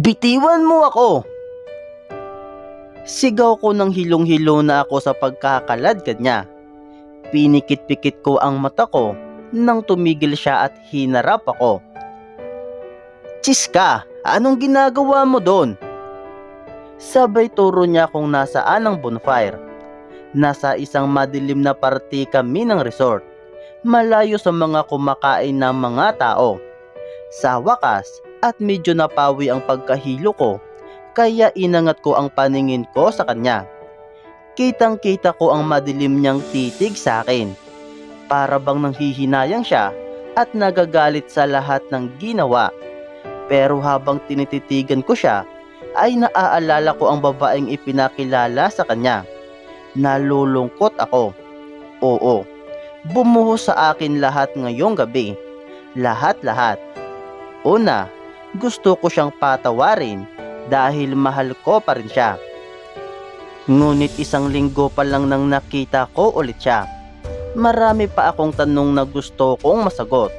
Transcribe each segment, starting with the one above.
Bitiwan mo ako! Sigaw ko ng hilong-hilo na ako sa pagkakaladkad niya. Pinikit-pikit ko ang mata ko nang tumigil siya at hinarap ako. Chiska, anong ginagawa mo doon? Sabay turo niya kung nasaan ang bonfire. Nasa isang madilim na party kami ng resort, malayo sa mga kumakain ng mga tao. Sa wakas, at medyo napawi ang pagkahilo ko, kaya inangat ko ang paningin ko sa kanya. Kitang kita ko ang madilim niyang titig sa akin. Para bang nanghihinayang siya at nagagalit sa lahat ng ginawa. Pero habang tinititigan ko siya, ay naaalala ko ang babaeng ipinakilala sa kanya. Nalulungkot ako. Oo, bumuhos sa akin lahat ngayong gabi. Lahat-lahat. Una, gusto ko siyang patawarin dahil mahal ko pa rin siya. Ngunit isang linggo pa lang nang nakita ko ulit siya. Marami pa akong tanong na gusto kong masagot.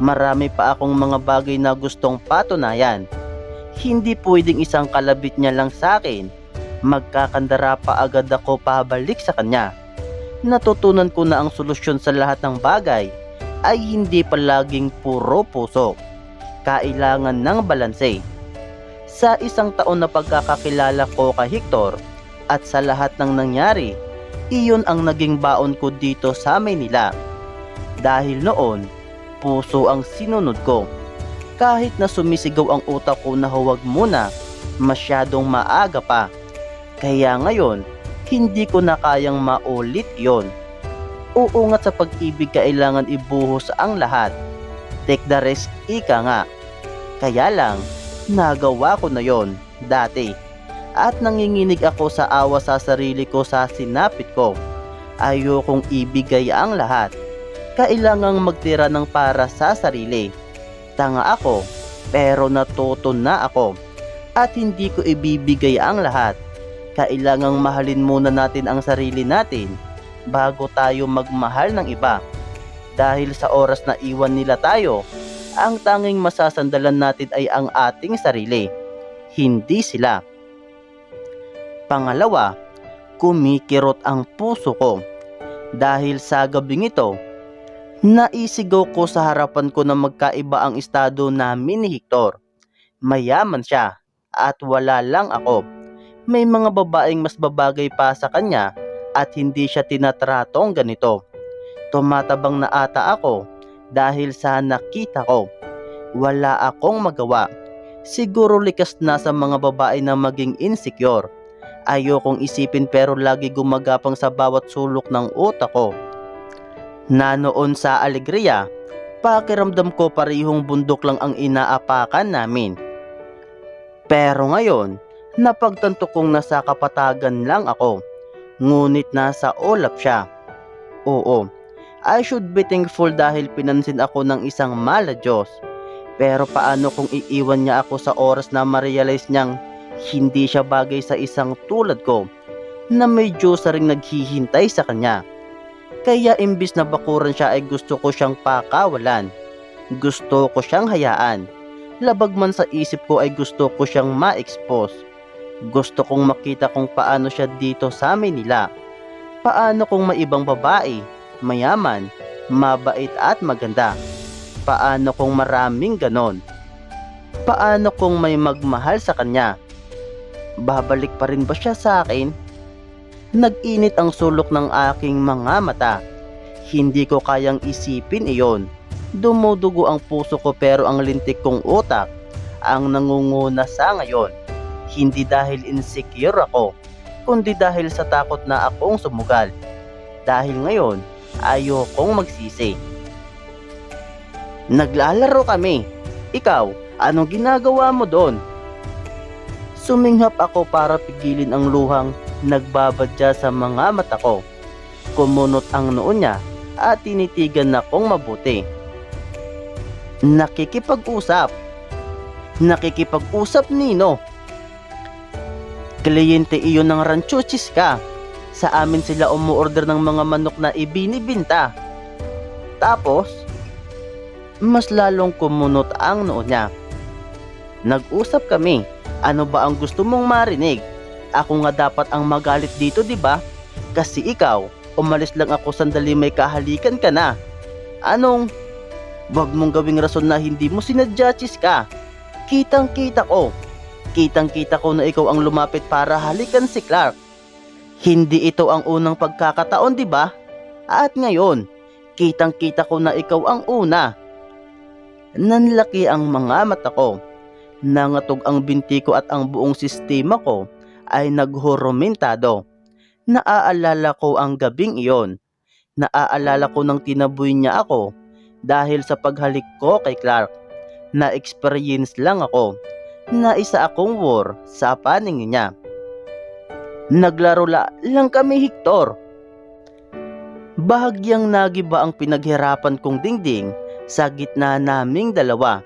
Marami pa akong mga bagay na gustong patunayan. Hindi pwedeng isang kalabit niya lang sa akin. Magkakandara pa agad ako pabalik sa kanya. Natutunan ko na ang solusyon sa lahat ng bagay ay hindi palaging puro puso kailangan ng balanse. Sa isang taon na pagkakakilala ko kay Hector at sa lahat ng nangyari, iyon ang naging baon ko dito sa Maynila. Dahil noon, puso ang sinunod ko. Kahit na sumisigaw ang utak ko na huwag muna, masyadong maaga pa. Kaya ngayon, hindi ko na kayang maulit yon. Uungat sa pag-ibig kailangan ibuhos ang lahat take the risk ika nga. Kaya lang, nagawa ko na yon dati. At nanginginig ako sa awa sa sarili ko sa sinapit ko. Ayokong ibigay ang lahat. Kailangang magtira ng para sa sarili. Tanga ako, pero natuto na ako. At hindi ko ibibigay ang lahat. Kailangang mahalin muna natin ang sarili natin bago tayo magmahal ng iba dahil sa oras na iwan nila tayo, ang tanging masasandalan natin ay ang ating sarili, hindi sila. Pangalawa, kumikirot ang puso ko dahil sa gabing ito, naisigaw ko sa harapan ko na magkaiba ang estado namin ni Hector. Mayaman siya at wala lang ako. May mga babaeng mas babagay pa sa kanya at hindi siya tinatratong ganito tumatabang na ata ako dahil sa nakita ko. Wala akong magawa. Siguro likas na sa mga babae na maging insecure. Ayokong isipin pero lagi gumagapang sa bawat sulok ng utak ko. Na noon sa alegria, pakiramdam ko parihong bundok lang ang inaapakan namin. Pero ngayon, napagtanto kong nasa kapatagan lang ako. Ngunit nasa ulap siya. Oo, I should be thankful dahil pinansin ako ng isang mala Diyos. Pero paano kung iiwan niya ako sa oras na ma-realize niyang hindi siya bagay sa isang tulad ko na may Diyos ring naghihintay sa kanya. Kaya imbis na bakuran siya ay gusto ko siyang pakawalan. Gusto ko siyang hayaan. Labag man sa isip ko ay gusto ko siyang ma-expose. Gusto kong makita kung paano siya dito sa Manila. Paano kung may ibang babae mayaman, mabait at maganda? Paano kung maraming ganon? Paano kung may magmahal sa kanya? Babalik pa rin ba siya sa akin? Nag-init ang sulok ng aking mga mata. Hindi ko kayang isipin iyon. Dumudugo ang puso ko pero ang lintik kong utak ang nangunguna sa ngayon. Hindi dahil insecure ako, kundi dahil sa takot na akong sumugal. Dahil ngayon, ayokong magsisi. Naglalaro kami. Ikaw, anong ginagawa mo doon? Suminghap ako para pigilin ang luhang nagbabadya sa mga mata ko. Kumunot ang noo niya at tinitigan na kong mabuti. Nakikipag-usap. Nakikipag-usap nino. Kliyente iyon ng Rancho Chisca. Sa amin sila umuorder ng mga manok na ibinibinta. Tapos, mas lalong kumunot ang noo niya. Nag-usap kami. Ano ba ang gusto mong marinig? Ako nga dapat ang magalit dito, di ba? Kasi ikaw, umalis lang ako sandali may kahalikan ka na. Anong? Wag mong gawing rason na hindi mo sinadya, Chiska. Kitang-kita ko. Kitang-kita ko na ikaw ang lumapit para halikan si Clark. Hindi ito ang unang pagkakataon, di ba? At ngayon, kitang-kita ko na ikaw ang una. Nanlaki ang mga mata ko. Nangatog ang binti ko at ang buong sistema ko ay naghoromentado. Naaalala ko ang gabing iyon. Naaalala ko nang tinaboy niya ako dahil sa paghalik ko kay Clark. Na-experience lang ako na isa akong war sa paningin niya. Naglaro la lang kami, Hector. Bahagyang nagiba ang pinaghirapan kong dingding sa gitna naming dalawa.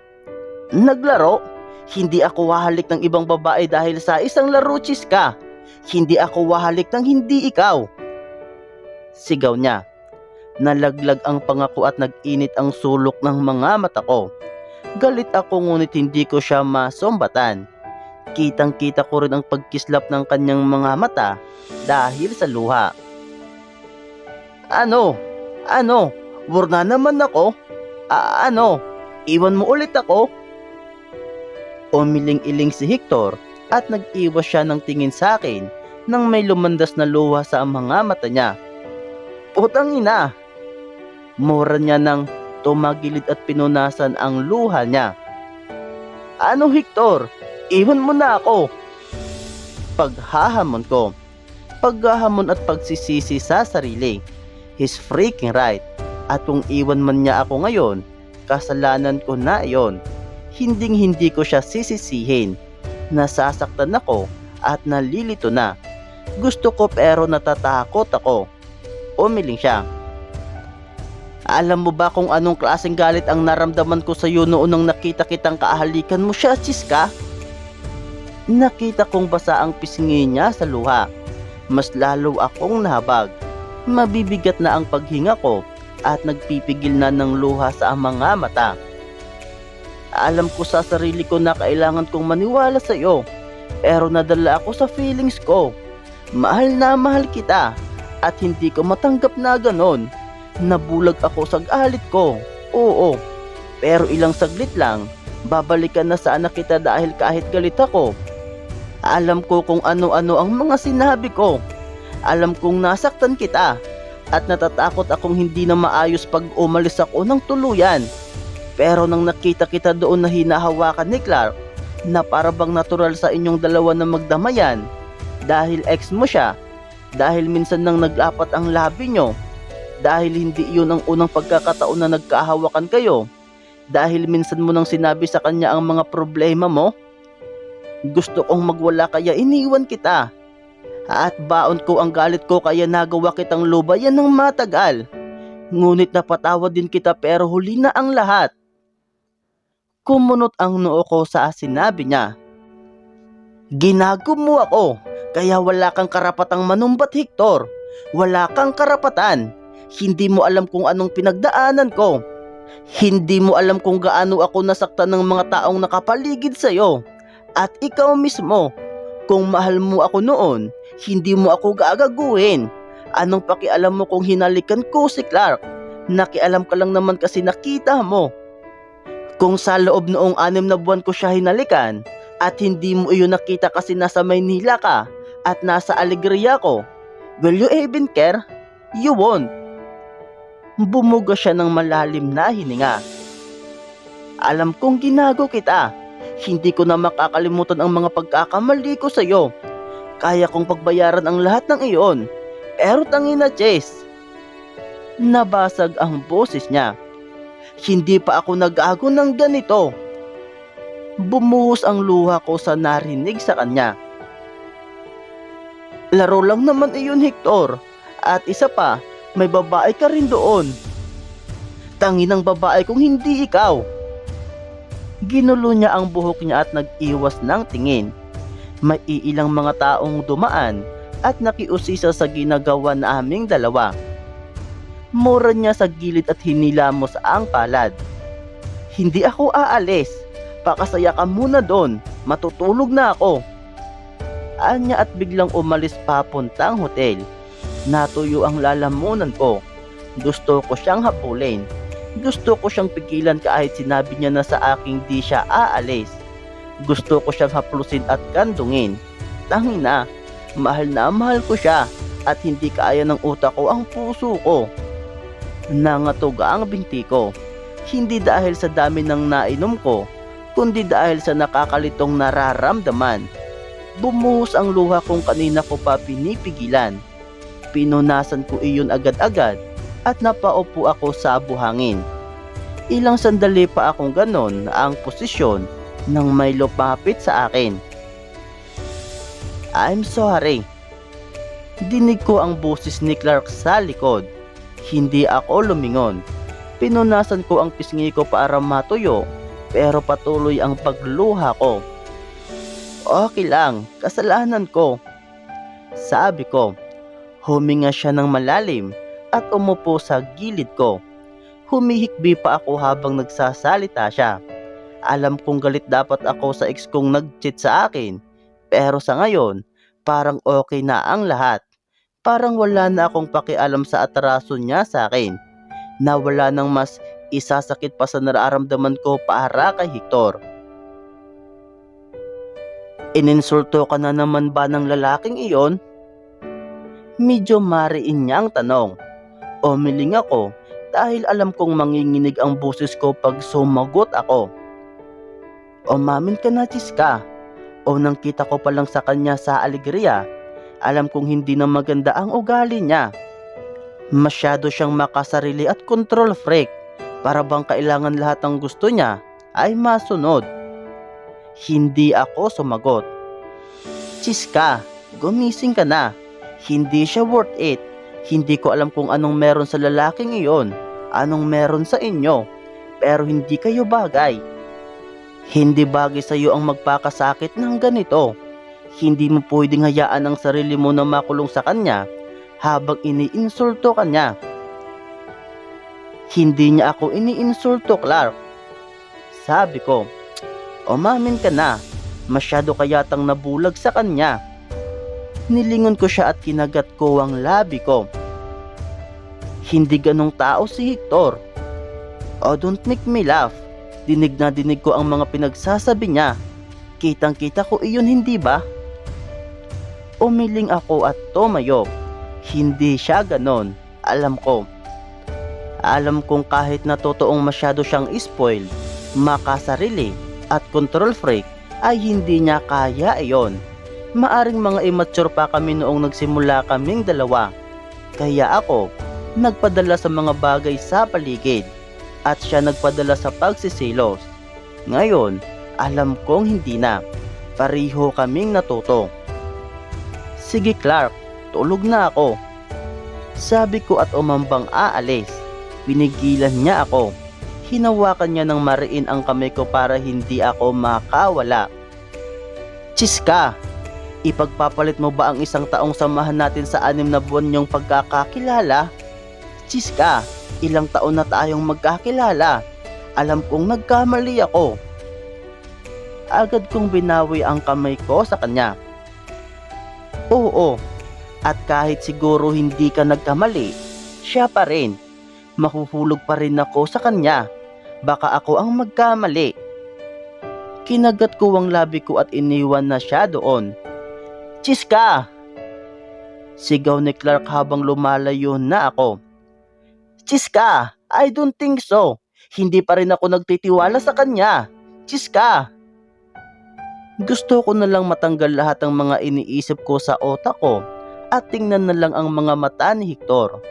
Naglaro? Hindi ako wahalik ng ibang babae dahil sa isang laro ka. Hindi ako wahalik ng hindi ikaw. Sigaw niya. Nalaglag ang pangako at nag-init ang sulok ng mga mata ko. Galit ako ngunit hindi ko siya masombatan. Kitang-kita ko rin ang pagkislap ng kanyang mga mata dahil sa luha. Ano? Ano? Wurna naman ako? A- ano? Iwan mo ulit ako? Umiling-iling si Hector at nag-iwas siya ng tingin sa akin nang may lumandas na luha sa mga mata niya. Putang ina! Mura niya nang tumagilid at pinunasan ang luha niya. Ano Hector? Iwan mo na ako! Paghahamon ko. Paghahamon at pagsisisi sa sarili. He's freaking right. At kung iwan man niya ako ngayon, kasalanan ko na iyon. Hinding hindi ko siya sisisihin. Nasasaktan ako at nalilito na. Gusto ko pero natatakot ako. Umiling siya. Alam mo ba kung anong klaseng galit ang naramdaman ko sa iyo noon nang nakita kitang kaahalikan mo siya, Chiska? Nakita kong basa ang pisngi niya sa luha. Mas lalo akong nahabag. Mabibigat na ang paghinga ko at nagpipigil na ng luha sa mga mata. Alam ko sa sarili ko na kailangan kong maniwala sa iyo. Pero nadala ako sa feelings ko. Mahal na mahal kita at hindi ko matanggap na ganon. Nabulag ako sa galit ko. Oo. Pero ilang saglit lang, babalikan na sana kita dahil kahit galit ako. Alam ko kung ano-ano ang mga sinabi ko. Alam kong nasaktan kita at natatakot akong hindi na maayos pag umalis ako ng tuluyan. Pero nang nakita kita doon na hinahawakan ni Clark, na para bang natural sa inyong dalawa na magdamayan, dahil ex mo siya, dahil minsan nang naglapat ang labi nyo, dahil hindi iyon ang unang pagkakataon na nagkahawakan kayo, dahil minsan mo nang sinabi sa kanya ang mga problema mo, gusto kong magwala kaya iniwan kita. At baon ko ang galit ko kaya nagawa kitang lubayan ng matagal. Ngunit napatawad din kita pero huli na ang lahat. Kumunot ang noo ko sa sinabi niya. Ginago mo ako, kaya wala kang karapatang manumbat Hector. Wala kang karapatan. Hindi mo alam kung anong pinagdaanan ko. Hindi mo alam kung gaano ako nasaktan ng mga taong nakapaligid sa'yo. At ikaw mismo, kung mahal mo ako noon, hindi mo ako gagaguhin. Anong pakialam mo kung hinalikan ko si Clark? Nakialam ka lang naman kasi nakita mo. Kung sa loob noong anim na buwan ko siya hinalikan at hindi mo iyon nakita kasi nasa Maynila ka at nasa Alegria ko, will you even care? You won't. Bumuga siya ng malalim na hininga. Alam kong ginago kita. Hindi ko na makakalimutan ang mga pagkakamali ko sa iyo. Kaya kong pagbayaran ang lahat ng iyon. Pero tangina, Chase. Nabasag ang boses niya. Hindi pa ako nag-ago ng ganito. Bumuhos ang luha ko sa narinig sa kanya. Laro lang naman iyon, Hector. At isa pa, may babae ka rin doon. Tanginang babae kung hindi ikaw. Ginulo niya ang buhok niya at nag-iwas ng tingin. May iilang mga taong dumaan at nakiusisa sa ginagawa na aming dalawa. Mura niya sa gilid at hinilamos ang palad. Hindi ako aalis. Magpakasaya ka muna doon. Matutulog na ako. Anya at biglang umalis papuntang hotel. Natuyo ang lalamunan ko. Gusto ko siyang hapulin. Gusto ko siyang pigilan kahit sinabi niya na sa aking di siya aalis. Gusto ko siyang haplusin at kandungin. Tangi na, mahal na mahal ko siya at hindi kaya ng utak ko ang puso ko. Nangatuga ang binti ko. Hindi dahil sa dami ng nainom ko, kundi dahil sa nakakalitong nararamdaman. Bumuhos ang luha kong kanina ko pa pinipigilan. Pinunasan ko iyon agad-agad at napaupo ako sa buhangin. Ilang sandali pa akong ganon ang posisyon nang may lumapit sa akin. I'm sorry. Dinig ko ang boses ni Clark sa likod. Hindi ako lumingon. Pinunasan ko ang pisngi ko para matuyo pero patuloy ang pagluha ko. Okay lang, kasalanan ko. Sabi ko, huminga siya ng malalim at umupo sa gilid ko. Humihikbi pa ako habang nagsasalita siya. Alam kong galit dapat ako sa ex kong nag-cheat sa akin. Pero sa ngayon, parang okay na ang lahat. Parang wala na akong pakialam sa atraso niya sa akin. Na wala nang mas isasakit pa sa nararamdaman ko para kay Hector. Ininsulto ka na naman ba ng lalaking iyon? Medyo mariin niya ang tanong. Umiling ako dahil alam kong manginginig ang boses ko pag sumagot ako. Umamin ka na, Chiska. O nang kita ko pa lang sa kanya sa alegria, alam kong hindi na maganda ang ugali niya. Masyado siyang makasarili at control freak para bang kailangan lahat ng gusto niya ay masunod. Hindi ako sumagot. Chiska, gumising ka na. Hindi siya worth it. Hindi ko alam kung anong meron sa lalaking iyon, anong meron sa inyo, pero hindi kayo bagay. Hindi bagay sa iyo ang magpakasakit ng ganito. Hindi mo pwedeng hayaan ang sarili mo na makulong sa kanya habang iniinsulto ka niya. Hindi niya ako iniinsulto, Clark. Sabi ko, umamin ka na, masyado kayatang nabulag sa kanya. Nilingon ko siya at kinagat ko ang labi ko. Hindi ganong tao si Hector. Oh, don't make me laugh. Dinig na dinig ko ang mga pinagsasabi niya. Kitang kita ko iyon hindi ba? Umiling ako at tumayo. Hindi siya ganon. Alam ko. Alam kong kahit na totoong masyado siyang spoil, makasarili at control freak ay hindi niya kaya iyon. Maaring mga immature pa kami noong nagsimula kaming dalawa. Kaya ako, nagpadala sa mga bagay sa paligid at siya nagpadala sa pagsisilos. Ngayon, alam kong hindi na. Pariho kaming natuto. Sige Clark, tulog na ako. Sabi ko at umambang aalis. Pinigilan niya ako. Hinawakan niya ng mariin ang kamay ko para hindi ako makawala. Chiska, ipagpapalit mo ba ang isang taong samahan natin sa anim na buwan niyong pagkakakilala? Chiska, ilang taon na tayong magkakilala. Alam kong nagkamali ako. Agad kong binawi ang kamay ko sa kanya. Oo, at kahit siguro hindi ka nagkamali, siya pa rin. Mahuhulog pa rin ako sa kanya. Baka ako ang magkamali. Kinagat ko ang labi ko at iniwan na siya doon. Chiska! Sigaw ni Clark habang lumalayo na ako. Chiska! I don't think so. Hindi pa rin ako nagtitiwala sa kanya. Chiska! Gusto ko na lang matanggal lahat ng mga iniisip ko sa otak ko at tingnan na lang ang mga mata ni Hector.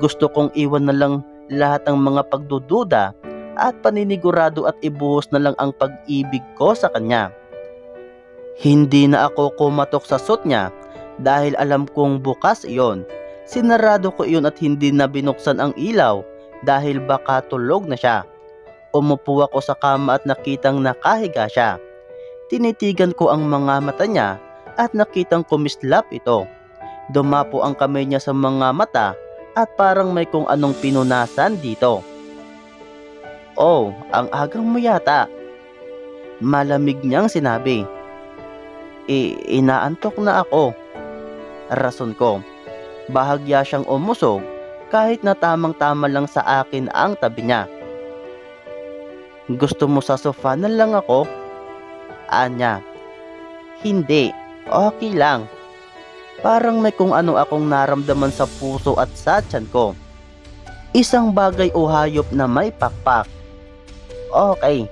Gusto kong iwan na lang lahat ng mga pagdududa at paninigurado at ibuhos na lang ang pag-ibig ko sa kanya. Hindi na ako kumatok sa suit niya dahil alam kong bukas iyon. Sinarado ko iyon at hindi na binuksan ang ilaw dahil baka tulog na siya. Umupo ako sa kama at nakitang nakahiga siya. Tinitigan ko ang mga mata niya at nakitang kumislap ito. Dumapo ang kamay niya sa mga mata at parang may kung anong pinunasan dito. Oh, ang agang mo yata. Malamig niyang sinabi. I inaantok na ako. Rason ko. Bahagya siyang umusog kahit na tamang-tama lang sa akin ang tabi niya. Gusto mo sa sofa na lang ako? Anya. Hindi. Okay lang. Parang may kung ano akong naramdaman sa puso at sa tiyan ko. Isang bagay o hayop na may pakpak. Okay.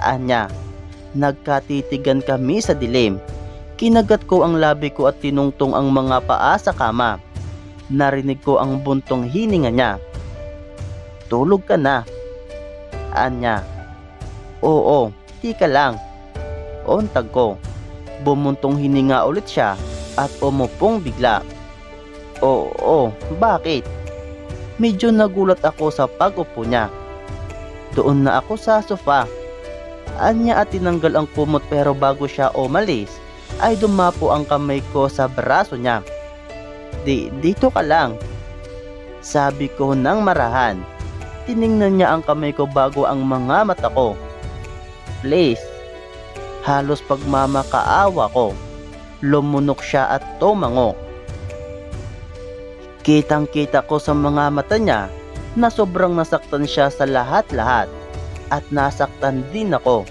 Anya. Nagkatitigan kami sa dilim. Kinagat ko ang labi ko at tinungtong ang mga paa sa kama. Narinig ko ang buntong hininga niya. Tulog ka na. Anya. Oo, tika lang. Ontag ko. Bumuntong hininga ulit siya at umupong bigla. Oo, bakit? Medyo nagulat ako sa pag-upo niya. Doon na ako sa sofa. Anya at tinanggal ang kumot pero bago siya umalis, ay dumapo ang kamay ko sa braso niya. Di, dito ka lang. Sabi ko nang marahan. Tiningnan niya ang kamay ko bago ang mga mata ko. Please. Halos pagmamakaawa ko. Lumunok siya at tumango. Kitang kita ko sa mga mata niya na sobrang nasaktan siya sa lahat-lahat at nasaktan din ako.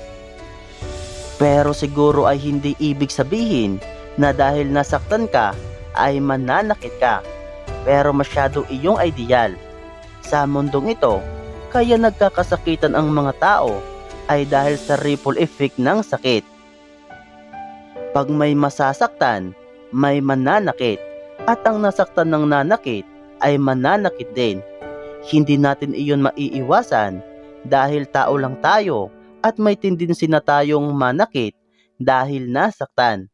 Pero siguro ay hindi ibig sabihin na dahil nasaktan ka ay mananakit ka. Pero masyado iyong ideal. Sa mundong ito, kaya nagkakasakitan ang mga tao ay dahil sa ripple effect ng sakit. Pag may masasaktan, may mananakit. At ang nasaktan ng nanakit ay mananakit din. Hindi natin iyon maiiwasan dahil tao lang tayo at may tendency na tayong manakit dahil nasaktan.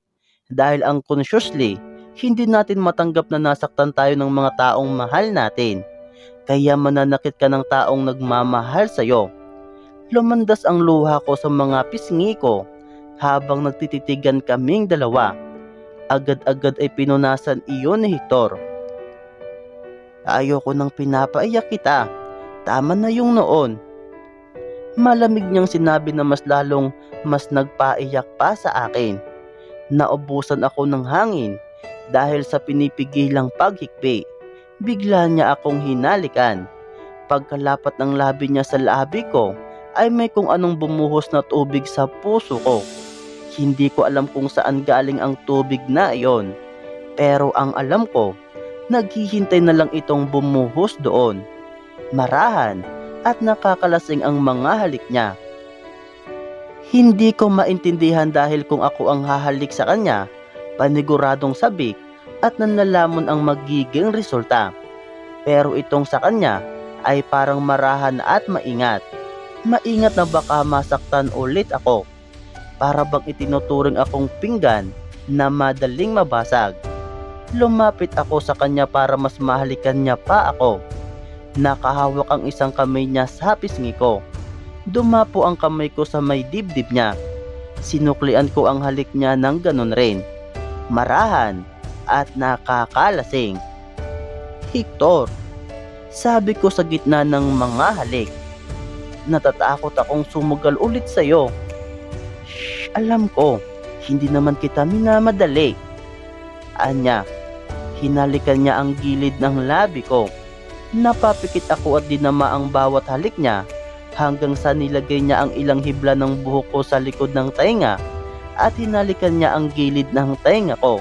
Dahil ang consciously, hindi natin matanggap na nasaktan tayo ng mga taong mahal natin. Kaya mananakit ka ng taong nagmamahal sa'yo. Lumandas ang luha ko sa mga pisngi ko habang nagtititigan kaming dalawa. Agad-agad ay pinunasan iyon ni Hector. Ayoko nang pinapaiyak kita. Tama na yung noon. Malamig niyang sinabi na mas lalong mas nagpaiyak pa sa akin. Naubusan ako ng hangin dahil sa pinipigilang paghikbi. Bigla niya akong hinalikan. Pagkalapat ng labi niya sa labi ko ay may kung anong bumuhos na tubig sa puso ko. Hindi ko alam kung saan galing ang tubig na iyon. Pero ang alam ko, naghihintay na lang itong bumuhos doon. Marahan at nakakalasing ang mga halik niya. Hindi ko maintindihan dahil kung ako ang hahalik sa kanya, paniguradong sabik at nanlalamon ang magiging resulta. Pero itong sa kanya ay parang marahan at maingat. Maingat na baka masaktan ulit ako. Para bang itinuturing akong pinggan na madaling mabasag. Lumapit ako sa kanya para mas mahalikan niya pa ako. Nakahawak ang isang kamay niya sa pisngi ko. Dumapo ang kamay ko sa may dibdib niya. Sinuklian ko ang halik niya ng ganun rin. Marahan at nakakalasing. Hector, sabi ko sa gitna ng mga halik. Natatakot akong sumugal ulit sa'yo. Shh, alam ko, hindi naman kita minamadali. Anya, hinalikan niya ang gilid ng labi ko. Napapikit ako at dinama ang bawat halik niya hanggang sa nilagay niya ang ilang hibla ng buhok ko sa likod ng tainga at hinalikan niya ang gilid ng tainga ko.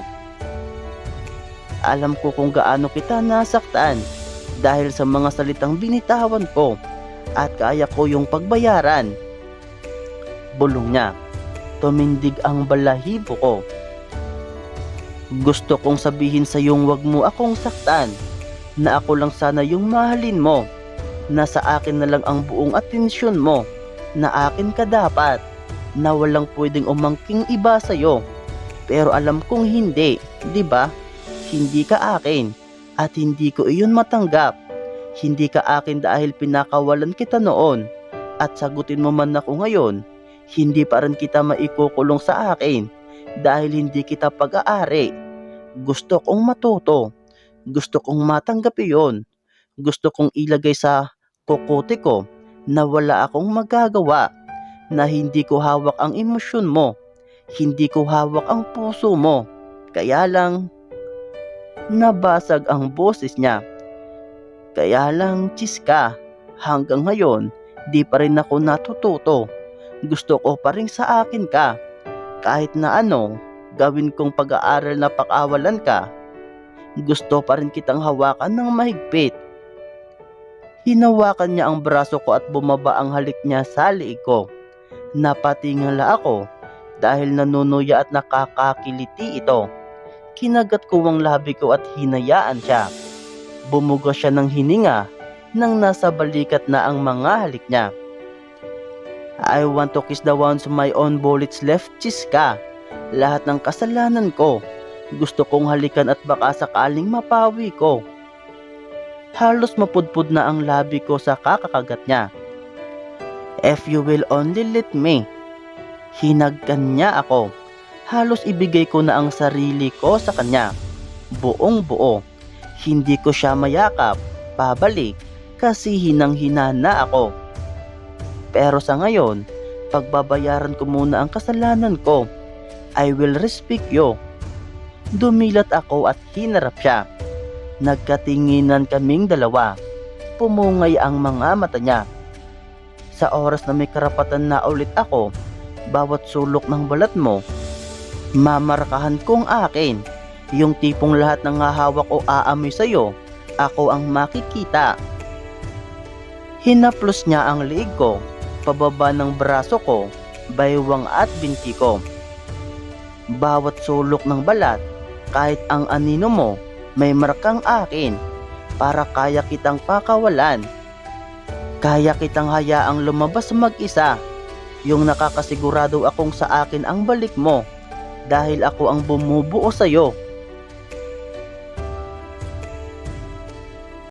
Alam ko kung gaano kita nasaktan dahil sa mga salitang binitawan ko at kaya ko yung pagbayaran. Bulong niya, tumindig ang balahibo ko. Gusto kong sabihin sa iyong wag mo akong saktan na ako lang sana yung mahalin mo na sa akin na lang ang buong atensyon mo na akin ka dapat na walang pwedeng umangking iba sa'yo. Pero alam kong hindi, di ba? Hindi ka akin at hindi ko iyon matanggap. Hindi ka akin dahil pinakawalan kita noon at sagutin mo man ako ngayon, hindi pa rin kita maikukulong sa akin dahil hindi kita pag-aari. Gusto kong matuto. Gusto kong matanggap iyon. Gusto kong ilagay sa kukote ko na wala akong magagawa. Na hindi ko hawak ang emosyon mo. Hindi ko hawak ang puso mo. Kaya lang, nabasag ang boses niya. Kaya lang, chiska, hanggang ngayon, di pa rin ako natututo. Gusto ko pa rin sa akin ka. Kahit na ano, gawin kong pag-aaral na pakawalan ka. Gusto pa rin kitang hawakan ng mahigpit. Hinawakan niya ang braso ko at bumaba ang halik niya sa liig ko. Napatingala ako dahil nanunuya at nakakakiliti ito. Kinagat ko ang labi ko at hinayaan siya. Bumuga siya ng hininga nang nasa balikat na ang mga halik niya. I want to kiss the ones my own bullets left, Chiska. Lahat ng kasalanan ko. Gusto kong halikan at baka sakaling mapawi ko. Halos mapudpud na ang labi ko sa kakakagat niya. If you will only let me. Hinagkan niya ako. Halos ibigay ko na ang sarili ko sa kanya. Buong buo. Hindi ko siya mayakap, pabalik, kasi hinang-hina na ako. Pero sa ngayon, pagbabayaran ko muna ang kasalanan ko. I will respect you. Dumilat ako at hinarap siya. Nagkatinginan kaming dalawa. Pumungay ang mga mata niya. Sa oras na may karapatan na ulit ako, bawat sulok ng balat mo, mamarkahan kong akin. Yung tipong lahat ng hahawak o aamoy sa'yo, ako ang makikita. Hinaplos niya ang liig ko, pababa ng braso ko, baywang at binti ko. Bawat sulok ng balat, kahit ang anino mo, may markang akin para kaya kitang pakawalan. Kaya kitang hayaang lumabas mag-isa. Yung nakakasigurado akong sa akin ang balik mo dahil ako ang bumubuo sa'yo